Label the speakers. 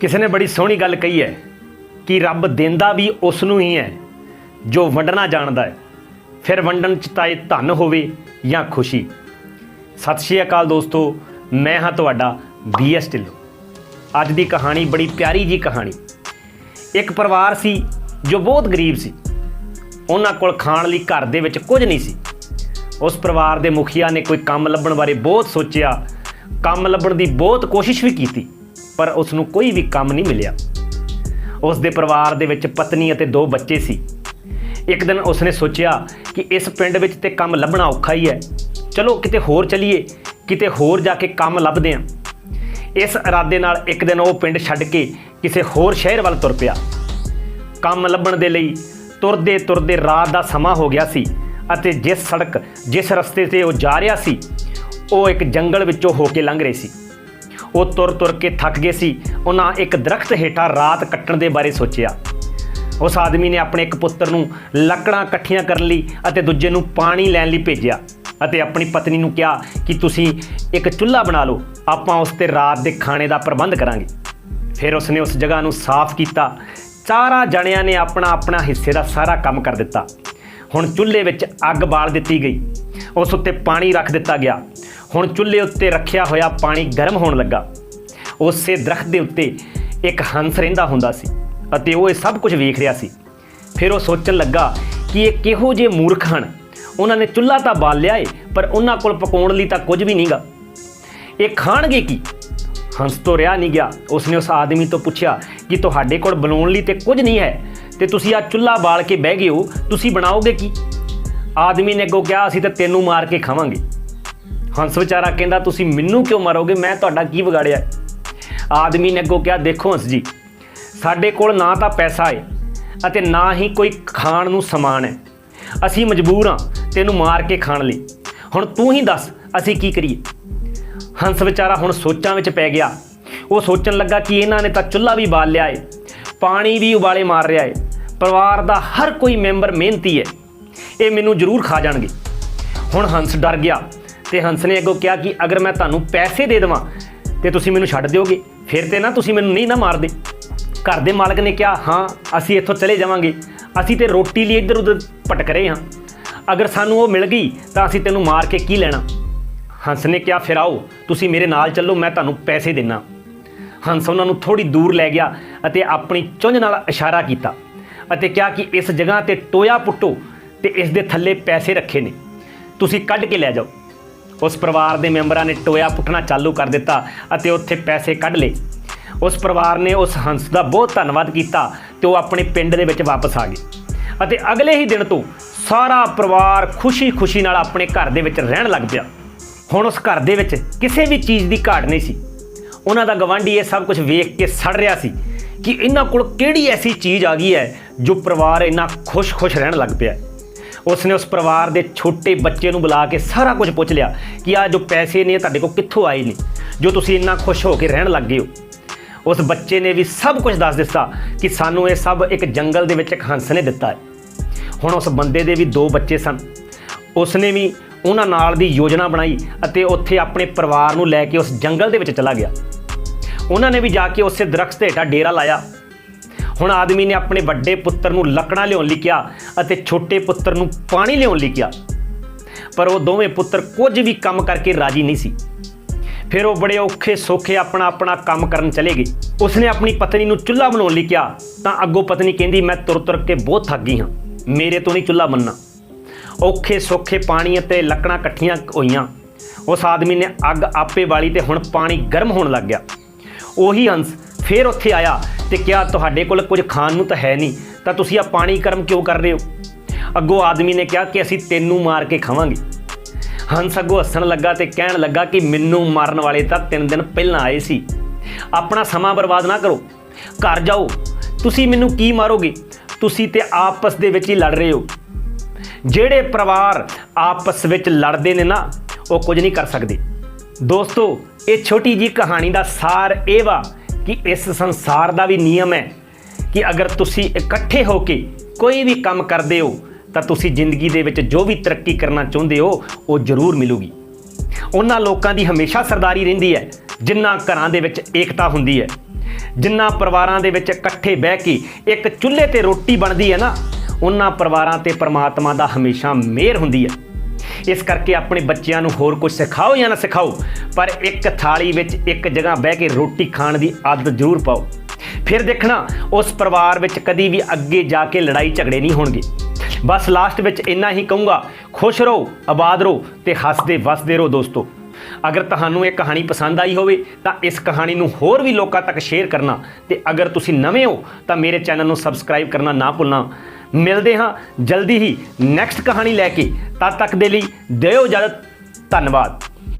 Speaker 1: ਕਿਸੇ ਨੇ ਬੜੀ ਸੋਹਣੀ ਗੱਲ ਕਹੀ ਹੈ ਕਿ ਰੱਬ ਦਿੰਦਾ ਵੀ ਉਸ ਨੂੰ ਹੀ ਹੈ, ਜੋ ਵੰਡਣਾ ਜਾਣਦਾ ਹੈ। ਫਿਰ ਵੰਡਣ ਚ ਤਾਂ ਇਹ ਧਨ ਹੋਵੇ ਜਾਂ ਖੁਸ਼ੀ। ਸਤਿ ਸ਼੍ਰੀ ਅਕਾਲ ਦੋਸਤੋ, ਮੈਂ ਹਾਂ ਤੁਹਾਡਾ ਬੀਐਸ ਢਿੱਲੋਂ। ਅੱਜ ਦੀ ਕਹਾਣੀ ਬੜੀ ਪਿਆਰੀ ਜੀ ਕਹਾਣੀ। ਇੱਕ ਪਰਿਵਾਰ ਸੀ ਜੋ ਬਹੁਤ ਗਰੀਬ ਸੀ। ਉਹਨਾਂ ਕੋਲ ਖਾਣ ਲਈ ਘਰ ਦੇ ਵਿੱਚ ਕੁਝ ਨਹੀਂ ਸੀ। ਉਸ ਪਰਿਵਾਰ ਦੇ ਮੁਖੀਆ ਨੇ ਕੋਈ ਕੰਮ ਲੱਭਣ ਬਾਰੇ ਬਹੁਤ ਸੋਚਿਆ, ਕੰਮ ਲੱਭਣ ਦੀ ਬਹੁਤ ਕੋਸ਼ਿਸ਼ ਵੀ ਕੀਤੀ। ਪਰ ਉਸ ਨੂੰ ਕੋਈ ਵੀ ਕੰਮ ਨਹੀਂ ਮਿਲਿਆ। ਉਸ ਦੇ ਪਰਿਵਾਰ ਦੇ ਵਿੱਚ ਪਤਨੀ ਅਤੇ ਦੋ ਬੱਚੇ ਸੀ। ਇੱਕ ਦਿਨ ਉਸਨੇ ਸੋਚਿਆ ਕਿ ਇਸ ਪਿੰਡ ਵਿੱਚ ਤੇ ਕੰਮ ਲੱਭਣਾ ਔਖਾ ਹੀ ਹੈ। ਚਲੋ ਕਿਤੇ ਹੋਰ ਚਲੀਏ, ਕਿਤੇ ਹੋਰ ਜਾ ਕੇ ਕੰਮ ਲੱਭਦੇ ਹਾਂ। ਇਸ ਇਰਾਦੇ ਨਾਲ ਇੱਕ ਦਿਨ ਉਹ ਪਿੰਡ ਛੱਡ ਕੇ ਕਿਸੇ ਹੋਰ ਸ਼ਹਿਰ ਵੱਲ ਤੁਰ ਪਿਆ। ਕੰਮ ਲੱਭਣ ਦੇ ਲਈ ਤੁਰਦੇ ਤੁਰਦੇ ਰਾਤ ਦਾ ਸਮਾਂ ਹੋ ਗਿਆ ਸੀ ਅਤੇ ਜਿਸ ਸੜਕ, ਜਿਸ ਰਸਤੇ ਤੇ ਉਹ ਜਾ ਰਿਹਾ ਸੀ, ਉਹ ਇੱਕ ਜੰਗਲ ਵਿੱਚੋਂ ਹੋ ਕੇ ਲੰਘ ਰਹੇ ਸੀ। ਉਹ ਤੁਰ ਤੁਰ ਕੇ ਥੱਕ ਗਏ ਸੀ। ਉਹਨਾਂ ਇੱਕ ਦਰਖਤ ਹੇਠਾਂ ਰਾਤ ਕੱਟਣ ਦੇ ਬਾਰੇ ਸੋਚਿਆ। ਉਸ ਆਦਮੀ ਨੇ ਆਪਣੇ ਇੱਕ ਪੁੱਤਰ ਨੂੰ ਲੱਕੜਾਂ ਇਕੱਠੀਆਂ ਕਰਨ ਲਈ ਅਤੇ ਦੂਜੇ ਨੂੰ ਪਾਣੀ ਲੈਣ ਲਈ ਭੇਜਿਆ ਅਤੇ ਆਪਣੀ ਪਤਨੀ ਨੂੰ ਕਿਹਾ ਕਿ ਤੁਸੀਂ ਇੱਕ ਚੁੱਲ੍ਹਾ ਬਣਾ ਲਓ, ਆਪਾਂ ਉਸ ਤੇ ਰਾਤ ਦੇ ਖਾਣੇ ਦਾ ਪ੍ਰਬੰਧ ਕਰਾਂਗੇ। ਫਿਰ ਉਸਨੇ ਉਸ ਜਗ੍ਹਾ ਨੂੰ ਸਾਫ਼ ਕੀਤਾ। ਚਾਰਾਂ ਜਣਿਆਂ ਨੇ ਆਪਣਾ ਆਪਣਾ ਹਿੱਸੇ ਦਾ ਸਾਰਾ ਕੰਮ ਕਰ ਦਿੱਤਾ। ਹੁਣ ਚੁੱਲ੍ਹੇ ਵਿੱਚ ਅੱਗ ਬਾਲ ਦਿੱਤੀ ਗਈ। ਉਸ ਉੱਤੇ ਪਾਣੀ ਰੱਖ ਦਿੱਤਾ ਗਿਆ। ਹੁਣ ਚੁੱਲ੍ਹੇ ਉੱਤੇ ਰੱਖਿਆ ਹੋਇਆ ਪਾਣੀ ਗਰਮ ਹੋਣ ਲੱਗਾ। ਉਸੇ ਦਰਖਤ ਦੇ ਉੱਤੇ ਇੱਕ ਹੰਸ ਰਹਿੰਦਾ ਹੁੰਦਾ ਸੀ ਅਤੇ ਉਹ ਇਹ ਸਭ ਕੁਝ ਵੇਖ ਰਿਹਾ ਸੀ। ਫਿਰ ਉਹ ਸੋਚਣ ਲੱਗਾ ਕਿ ਇਹ ਕਿਹੋ ਜਿਹੇ ਮੂਰਖ ਹਨ। ਉਹਨਾਂ ਨੇ ਚੁੱਲ੍ਹਾ ਤਾਂ ਬਾਲ ਲਿਆ ਏ, ਪਰ ਉਹਨਾਂ ਕੋਲ ਪਕਾਉਣ ਲਈ ਤਾਂ ਕੁਝ ਵੀ ਨਹੀਂਗਾ ਇਹ ਖਾਣਗੇ ਕੀ? ਹੰਸ ਤੋਂ ਰਿਹਾ ਨਹੀਂ ਗਿਆ। ਉਸਨੇ ਉਸ ਆਦਮੀ ਤੋਂ ਪੁੱਛਿਆ ਕਿ ਤੁਹਾਡੇ ਕੋਲ ਬਣਾਉਣ ਲਈ ਤੇ ਕੁਝ ਨਹੀਂ ਹੈ। ਤੇ ਤੁਸੀਂ ਆ ਚੁੱਲ੍ਹਾ ਬਾਲ ਕੇ ਬਹਿ ਗਏ ਹੋ, ਤੁਸੀਂ ਬਣਾਓਗੇ ਕੀ? ਆਦਮੀ ਨੇ ਅੱਗੋਂ ਕਿਹਾ, ਅਸੀਂ ਤਾਂ ਤੈਨੂੰ ਮਾਰ ਕੇ ਖਾਵਾਂਗੇ। ਹੰਸ ਵਿਚਾਰਾ ਕਹਿੰਦਾ, ਤੁਸੀਂ ਮੈਨੂੰ ਕਿਉਂ ਮਾਰੋਗੇ? ਮੈਂ ਤੁਹਾਡਾ ਕੀ ਵਿਗਾੜਿਆ? ਆਦਮੀ ਨੇ ਅੱਗੋਂ ਕਿਹਾ, ਦੇਖੋ ਹੰਸ ਜੀ, ਸਾਡੇ ਕੋਲ ਨਾ ਤਾਂ ਪੈਸਾ ਹੈ ਅਤੇ ਨਾ ਹੀ ਕੋਈ ਖਾਣ ਨੂੰ ਸਮਾਨ ਹੈ ਅਸੀਂ ਮਜਬੂਰ ਹਾਂ ਤੈਨੂੰ ਮਾਰ ਕੇ ਖਾਣ ਲਈ। ਹੁਣ ਤੂੰ ਹੀ ਦੱਸ, ਅਸੀਂ ਕੀ ਕਰੀਏ? ਹੰਸ ਵਿਚਾਰਾ ਹੁਣ ਸੋਚਾਂ ਵਿੱਚ ਪੈ ਗਿਆ। ਉਹ ਸੋਚਣ ਲੱਗਾ ਕਿ ਇਹਨਾਂ ਨੇ ਤਾਂ ਚੁੱਲ੍ਹਾ ਵੀ ਬਾਲ ਲਿਆ ਏ, ਪਾਣੀ ਵੀ ਉਬਾਲੇ ਮਾਰ ਰਿਹਾ ਏ। ਪਰਿਵਾਰ ਦਾ ਹਰ ਕੋਈ ਮੈਂਬਰ ਮਿਹਨਤੀ ਹੈ। ਇਹ ਮੈਨੂੰ ਜ਼ਰੂਰ ਖਾ ਜਾਣਗੇ। ਹੁਣ ਹੰਸ ਡਰ ਗਿਆ ਤੇ ਹੰਸ ਨੇ ਅੱਗੋਂ ਕਿਹਾ ਕਿ ਅਗਰ ਮੈਂ ਤੁਹਾਨੂੰ ਪੈਸੇ ਦੇ ਦੇਵਾਂ ਤੇ ਤੁਸੀਂ ਮੈਨੂੰ ਛੱਡ ਦਿਓਗੇ, ਫਿਰ ਤੇ ਨਾ ਤੁਸੀਂ ਮੈਨੂੰ ਨਹੀਂ ਨਾ ਮਾਰਦੇ। ਘਰ ਦੇ ਮਾਲਕ ਨੇ ਕਿਹਾ, ਹਾਂ, ਅਸੀਂ ਇੱਥੋਂ ਚਲੇ ਜਾਵਾਂਗੇ। ਅਸੀਂ ਤੇ ਰੋਟੀ ਲਈ ਇੱਧਰ ਉੱਧਰ ਭਟਕ ਰਹੇ ਹਾਂ। ਅਗਰ ਸਾਨੂੰ ਉਹ ਮਿਲ ਗਈ ਤਾਂ ਅਸੀਂ ਤੈਨੂੰ ਮਾਰ ਕੇ ਕੀ ਲੈਣਾ? ਹੰਸ ਨੇ ਕਿਹਾ, ਫਿਰ ਆਓ, ਤੁਸੀਂ ਮੇਰੇ ਨਾਲ ਚੱਲੋ, ਮੈਂ ਤੁਹਾਨੂੰ ਪੈਸੇ ਦੇਣਾ ਹੰਸ ਉਹਨਾਂ ਨੂੰ ਥੋੜੀ ਦੂਰ ਲੈ ਗਿਆ ਅਤੇ ਆਪਣੀ ਚੁੰਝ ਨਾਲ ਇਸ਼ਾਰਾ ਕੀਤਾ। ਅਤੇ ਕਿਹਾ ਕਿ ਇਸ ਜਗ੍ਹਾ ਤੇ ਟੋਇਆ ਪੁੱਟੋ ਤੇ ਇਸ ਦੇ ਥੱਲੇ ਪੈਸੇ ਰੱਖੇ ਨੇ। ਤੁਸੀਂ ਕੱਢ ਕੇ ਲੈ ਜਾਓ। ਉਸ ਪਰਿਵਾਰ ਦੇ ਮੈਂਬਰਾਂ ਨੇ ਟੋਇਆ ਪੁੱਟਣਾ ਚਾਲੂ ਕਰ ਦਿੱਤਾ ਅਤੇ ਉੱਥੇ ਪੈਸੇ ਕੱਢ ਲਏ। ਉਸ ਪਰਿਵਾਰ ਨੇ ਉਸ ਹੰਸ ਦਾ ਬਹੁਤ ਧੰਨਵਾਦ ਕੀਤਾ ਤੇ ਉਹ ਆਪਣੇ ਪਿੰਡ ਦੇ ਵਿੱਚ ਵਾਪਸ ਆ ਗਏ। ਅਤੇ ਅਗਲੇ ਹੀ ਦਿਨ ਤੋਂ ਸਾਰਾ ਪਰਿਵਾਰ ਖੁਸ਼ੀ-ਖੁਸ਼ੀ ਨਾਲ ਆਪਣੇ ਘਰ ਦੇ ਵਿੱਚ ਰਹਿਣ ਲੱਗ ਪਿਆ। ਹੁਣ ਉਸ ਘਰ ਦੇ ਵਿੱਚ ਕਿਸੇ ਵੀ ਚੀਜ਼ ਦੀ ਘਾਟ ਨਹੀਂ ਸੀ। ਉਹਨਾਂ ਦਾ ਗਵਾਂਢੀ ਇਹ ਸਭ ਕੁਝ ਵੇਖ ਕੇ ਸੜ ਰਿਹਾ ਸੀ ਕਿ ਇਹਨਾਂ ਕੋਲ ਕਿਹੜੀ ਐਸੀ ਚੀਜ਼ ਆ ਗਈ ਹੈ ਜੋ ਪਰਿਵਾਰ ਇੰਨਾ ਖੁਸ਼-ਖੁਸ਼ ਰਹਿਣ ਲੱਗ ਪਿਆ। ਹੈ। ਉਸਨੇ ਉਸ ਪਰਿਵਾਰ ਦੇ ਛੋਟੇ ਬੱਚੇ ਨੂੰ ਬੁਲਾ ਕੇ ਸਾਰਾ ਕੁਝ ਪੁੱਛ ਲਿਆ ਕਿ ਆ ਜੋ ਪੈਸੇ ਨੇ ਤੁਹਾਡੇ ਕੋਲ ਕਿੱਥੋਂ ਆਏ ਨੇ? ਜੋ ਤੁਸੀਂ ਇੰਨਾ ਖੁਸ਼ ਹੋ ਕੇ ਰਹਿਣ ਲੱਗ ਗਏ ਹੋ। ਉਸ ਬੱਚੇ ਨੇ ਵੀ ਸਭ ਕੁਝ ਦੱਸ ਦਿੱਤਾ ਕਿ ਸਾਨੂੰ ਇਹ ਸਭ ਇੱਕ ਜੰਗਲ ਦੇ ਵਿੱਚ ਇੱਕ ਹੰਸ ਨੇ ਦਿੱਤਾ ਹੈ। ਹੁਣ ਉਸ ਬੰਦੇ ਦੇ ਵੀ ਦੋ ਬੱਚੇ ਸਨ। ਉਸਨੇ ਵੀ ਉਹਨਾਂ ਨਾਲ ਦੀ ਯੋਜਨਾ ਬਣਾਈ ਅਤੇ ਉੱਥੇ ਆਪਣੇ ਪਰਿਵਾਰ ਨੂੰ ਲੈ ਕੇ ਉਸ ਜੰਗਲ ਦੇ ਵਿੱਚ ਚਲਾ ਗਿਆ। ਉਹਨਾਂ ਨੇ ਵੀ ਜਾ ਕੇ ਉਸੇ ਦਰਖਤ ਤੇ ਹੇਠਾਂ ਡੇਰਾ ਲਾਇਆ। ਹੁਣ ਆਦਮੀ ਨੇ ਆਪਣੇ ਵੱਡੇ ਪੁੱਤਰ ਨੂੰ ਲੱਕੜਾਂ ਲਿਆਉਣ ਲਈ ਕਿਹਾ ਅਤੇ ਛੋਟੇ ਪੁੱਤਰ ਨੂੰ ਪਾਣੀ ਲਿਆਉਣ ਲਈ ਕਿਹਾ। ਪਰ ਉਹ ਦੋਵੇਂ ਪੁੱਤਰ ਕੁਝ ਵੀ ਕੰਮ ਕਰਕੇ ਰਾਜੀ ਨਹੀਂ ਸੀ। ਫਿਰ ਉਹ ਬੜੇ ਔਖੇ ਸੌਖੇ ਆਪਣਾ ਆਪਣਾ ਕੰਮ ਕਰਨ ਚਲੇ ਗਏ। ਉਸਨੇ ਆਪਣੀ ਪਤਨੀ ਨੂੰ ਚੁੱਲ੍ਹਾ ਬਣਾਉਣ ਲਈ ਕਿਹਾ, ਤਾਂ ਅੱਗੋਂ ਪਤਨੀ ਕਹਿੰਦੀ, ਮੈਂ ਤੁਰ ਤੁਰ ਕੇ ਬਹੁਤ ਥੱਕ ਗਈ ਹਾਂ। ਮੇਰੇ ਤੋਂ ਨਹੀਂ ਚੁੱਲ੍ਹਾ ਬਣਨਾ। ਔਖੇ ਸੌਖੇ ਪਾਣੀ ਅਤੇ ਲੱਕੜਾਂ ਇਕੱਠੀਆਂ ਹੋਈਆਂ। ਉਸ ਆਦਮੀ ਨੇ ਅੱਗ ਆਪੇ ਵਾਲੀ ਤੇ ਹੁਣ ਪਾਣੀ ਗਰਮ ਹੋਣ ਲੱਗ ਗਿਆ। ਉਹੀ ਹੰਸ ਫੇਰ ਉੱਥੇ ਆਇਆ ਤੇ ਕਿਹਾ, ਤੁਹਾਡੇ ਕੋਲ ਕੁਝ ਖਾਣ ਨੂੰ ਤਾਂ ਹੈ ਨਹੀਂ, ਤਾਂ ਤੁਸੀਂ ਆ ਪਾਣੀ ਕਰਮ ਕਿਉਂ ਕਰ ਰਹੇ ਹੋ? ਅੱਗੋਂ ਆਦਮੀ ਨੇ ਕਿਹਾ ਕਿ ਅਸੀਂ ਤੈਨੂੰ ਮਾਰ ਕੇ ਖਾਵਾਂਗੇ। ਹੰਸ ਅੱਗੋਂ ਹੱਸਣ ਲੱਗਾ ਤੇ ਕਹਿਣ ਲੱਗਾ ਕਿ ਮੈਨੂੰ ਮਾਰਨ ਵਾਲੇ ਤਾਂ ਤਿੰਨ ਦਿਨ ਪਹਿਲਾਂ ਆਏ ਸੀ। ਆਪਣਾ ਸਮਾਂ ਬਰਬਾਦ ਨਾ ਕਰੋ। ਘਰ ਜਾਓ। ਤੁਸੀਂ ਮੈਨੂੰ ਕੀ ਮਾਰੋਗੇ? ਤੁਸੀਂ ਤੇ ਆਪਸ ਦੇ ਵਿੱਚ ਹੀ ਲੜ ਰਹੇ ਹੋ। ਜਿਹੜੇ ਪਰਿਵਾਰ ਆਪਸ ਵਿੱਚ ਲੜਦੇ ਨੇ ਨਾ, ਉਹ ਕੁਝ ਨਹੀਂ ਕਰ ਸਕਦੇ। ਦੋਸਤੋ, ਇਹ ਛੋਟੀ ਜੀ ਕਹਾਣੀ ਦਾ ਸਾਰ ਇਹ ਵਾ ਕਿ ਇਸ ਸੰਸਾਰ ਦਾ ਵੀ ਨਿਯਮ ਹੈ ਕਿ ਅਗਰ ਤੁਸੀਂ ਇਕੱਠੇ ਹੋ ਕੇ ਕੋਈ ਵੀ ਕੰਮ ਕਰਦੇ ਹੋ, ਤਾਂ ਤੁਸੀਂ ਜ਼ਿੰਦਗੀ ਦੇ ਵਿੱਚ ਜੋ ਵੀ ਤਰੱਕੀ ਕਰਨਾ ਚਾਹੁੰਦੇ ਹੋ, ਉਹ ਜ਼ਰੂਰ ਮਿਲੂਗੀ। ਉਹਨਾਂ ਲੋਕਾਂ ਦੀ ਹਮੇਸ਼ਾ ਸਰਦਾਰੀ ਰਹਿੰਦੀ ਹੈ, ਜਿਨ੍ਹਾਂ ਘਰਾਂ ਦੇ ਵਿੱਚ ਏਕਤਾ ਹੁੰਦੀ ਹੈ। ਜਿਨ੍ਹਾਂ ਪਰਿਵਾਰਾਂ ਦੇ ਵਿੱਚ ਇਕੱਠੇ ਬਹਿ ਕੇ ਇੱਕ ਚੁੱਲ੍ਹੇ ਤੇ ਰੋਟੀ ਬਣਦੀ ਹੈ ਨਾ, ਉਹਨਾਂ ਪਰਿਵਾਰਾਂ ਤੇ ਪ੍ਰਮਾਤਮਾ ਦਾ ਹਮੇਸ਼ਾ ਮਿਹਰ ਹੁੰਦੀ ਹੈ। ਇਸ ਕਰਕੇ ਆਪਣੇ ਬੱਚਿਆਂ ਨੂੰ ਹੋਰ ਕੁਝ ਸਿਖਾਓ ਜਾਂ ਨਾ ਸਿਖਾਓ, ਪਰ ਇੱਕ ਥਾਲੀ ਵਿੱਚ ਇੱਕ ਜਗ੍ਹਾ ਬਹਿ ਕੇ ਰੋਟੀ ਖਾਣ ਦੀ ਆਦਤ ਜ਼ਰੂਰ ਪਾਓ। ਫਿਰ ਦੇਖਣਾ, ਉਸ ਪਰਿਵਾਰ ਵਿੱਚ ਕਦੀ ਵੀ ਅੱਗੇ ਜਾ ਕੇ ਲੜਾਈ ਝਗੜੇ ਨਹੀਂ ਹੋਣਗੇ। ਬਸ ਲਾਸਟ ਵਿੱਚ ਇੰਨਾ ਹੀ ਕਹੂੰਗਾ, ਖੁਸ਼ ਰਹੋ, ਆਬਾਦ ਰਹੋ ਤੇ ਹੱਸਦੇ ਵਸਦੇ ਰਹੋ ਦੋਸਤੋ। ਅਗਰ ਤੁਹਾਨੂੰ ਇਹ ਕਹਾਣੀ ਪਸੰਦ ਆਈ ਹੋਵੇ, ਤਾਂ ਇਸ ਕਹਾਣੀ ਨੂੰ ਹੋਰ ਵੀ ਲੋਕਾਂ ਤੱਕ ਸ਼ੇਅਰ ਕਰਨਾ ਤੇ ਅਗਰ ਤੁਸੀਂ ਨਵੇਂ ਹੋ, ਤਾਂ ਮੇਰੇ ਚੈਨਲ ਨੂੰ ਸਬਸਕ੍ਰਾਈਬ ਕਰਨਾ ਨਾ ਭੁੱਲਣਾ। ਮਿਲਦੇ ਹਾਂ ਜਲਦੀ ਹੀ ਨੈਕਸਟ ਕਹਾਣੀ ਲੈ ਕੇ। ਤਦ ਤੱਕ ਦੇ ਲਈ ਦਿਓ ਇਜਾਜ਼ਤ, ਧੰਨਵਾਦ।